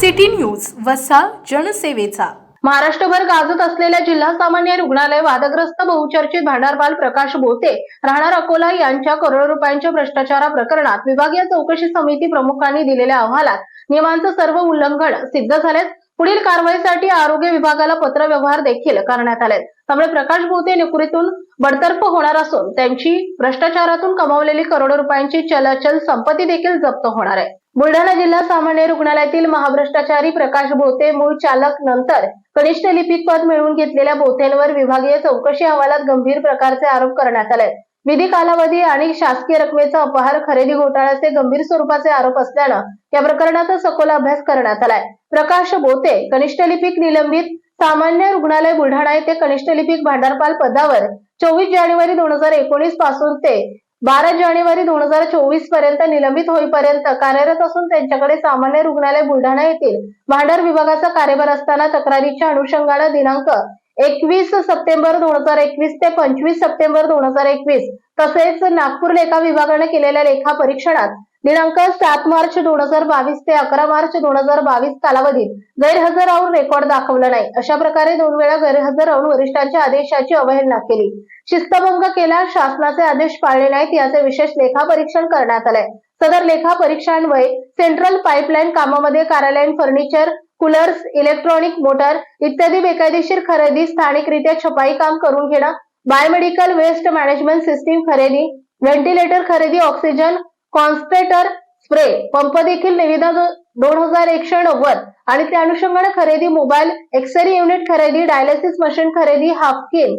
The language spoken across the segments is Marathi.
सिटी न्यूज वसा जनसेवेचा. महाराष्ट्रभर गाजत असलेल्या जिल्हा सामान्य रुग्णालय वादग्रस्त बहुचर्चित भांडारपाल प्रकाश बोते राहणार अकोला यांच्या करोडो रुपयांच्या भ्रष्टाचारा प्रकरणात विभागीय चौकशी समिती प्रमुखांनी दिलेल्या अहवालात नियमांचं सर्व उल्लंघन सिद्ध झालेत. पुढील कारवाईसाठी आरोग्य विभागाला पत्र व्यवहार देखील करण्यात आले त्यामुळे प्रकाश बोते नोकरीतून बडतर्फ होणार असून त्यांची भ्रष्टाचारातून कमावलेली करोडो रुपयांची चलचल संपत्ती देखील जप्त होणार आहे. बुलढाणा जिल्हा सामान्य रुग्णालयातील महाभ्रष्टाचारी प्रकाश बोते मूळ चालक नंतर कनिष्ठ लिपिक पद मिळवून घेतलेल्या बोथेंवर विभागीय चौकशी अहवालात गंभीर प्रकारचे आरोप करण्यात आले. विधी कालावधी आणि शासकीय रकमेचा अपहार खरेदी घोटाळ्याचे गंभीर स्वरूपाचे आरोप असल्यानं या प्रकरणाचा सखोल अभ्यास करण्यात आलाय. प्रकाश बोते कनिष्ठ लिपिक निलंबित सामान्य रुग्णालय बुलढाणा येथे कनिष्ठ लिपिक भांडारपाल पदावर चोवीस जानेवारी दोन हजार एकोणीसपासून ते बारा जानेवारी दोन हजार चोवीसपर्यंत निलंबित होईपर्यंत कार्यरत असून त्यांच्याकडे सामान्य रुग्णालय बुलढाणा येथील भांडार विभागाचा कार्यभार असताना तक्रारीच्या अनुषंगानं दिनांक एकवीस सप्टेंबर दोन हजार एकवीस ते पंचवीस सप्टेंबर दोन हजार एकवीस तसेच नागपूर लेखा विभागाने केलेल्या लेखा परीक्षणात दिनांक सात मार्च दोन हजार बावीस ते अकरा मार्च दोन हजार बावीस कालावधीत गैरहजर राहून रेकॉर्ड दाखवला नाही. अशा प्रकारे दोन वेळा गैरहजर राहून वरिष्ठांच्या आदेशाची अवहेलना केली. शिस्तभंग केला शासनाचे आदेश पाळले नाहीत याचे विशेष लेखा परीक्षण करण्यात आलंय. सदर लेखा परीक्षान्वये सेंट्रल पाईपलाईन कामामध्ये कार्यालयीन फर्निचर कूलर्स इलेक्ट्रॉनिक मोटर इत्यादी बेकायदेशीर खरेदी स्थानिकरित्या छपाई काम करून घेणं बायोमेडिकल वेस्ट मॅनेजमेंट सिस्टीम खरेदी व्हेंटिलेटर खरेदी ऑक्सिजन कॉन्स्ट्रेटर स्प्रे. पंप देखील निविदा दोन हजार एकशे नव्वद. आणि त्या अनुषंगाने खरेदी मोबाईल एक्सरे युनिट खरेदी डायलिसिस मशीन खरेदी हाफकिन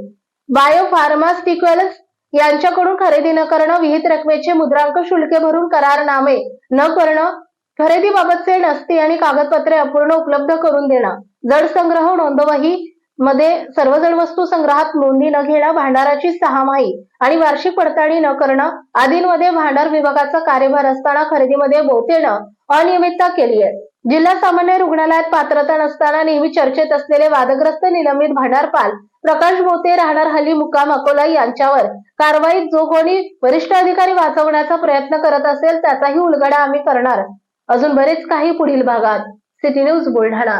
बायोफार्मास्टिकल्स यांच्याकडून खरेदी न करणं विहित रकमेचे मुद्रांक शुल्क भरून करारनामे न करणं खरेदीबाबतचे नसती आणि कागदपत्रे अपूर्ण उपलब्ध करून देणं. जड संग्रह नोंदवही मध्ये सर्व जड वस्तू संग्रहात नोंदी न घेणं भांडाराची सहामाही आणि वार्षिक पडताळणी न करणं आदींमध्ये भांडार विभागाचा कार्यभार असताना खरेदीमध्ये बोतेनं अनियमितता केली आहे जिल्हा सामान्य रुग्णालयात पात्रता नसताना नेहमी चर्चेत असलेले वादग्रस्त निलंबित भांडारपाल प्रकाश बोते राहणार हल्ली मुक्काम अकोला यांच्यावर कारवाईत जो कोणी वरिष्ठ अधिकारी वाचवण्याचा प्रयत्न करत असेल त्याचाही उलगडा आम्ही करणार. अजून बरेच काही पुढील भागात. City news Buldhana.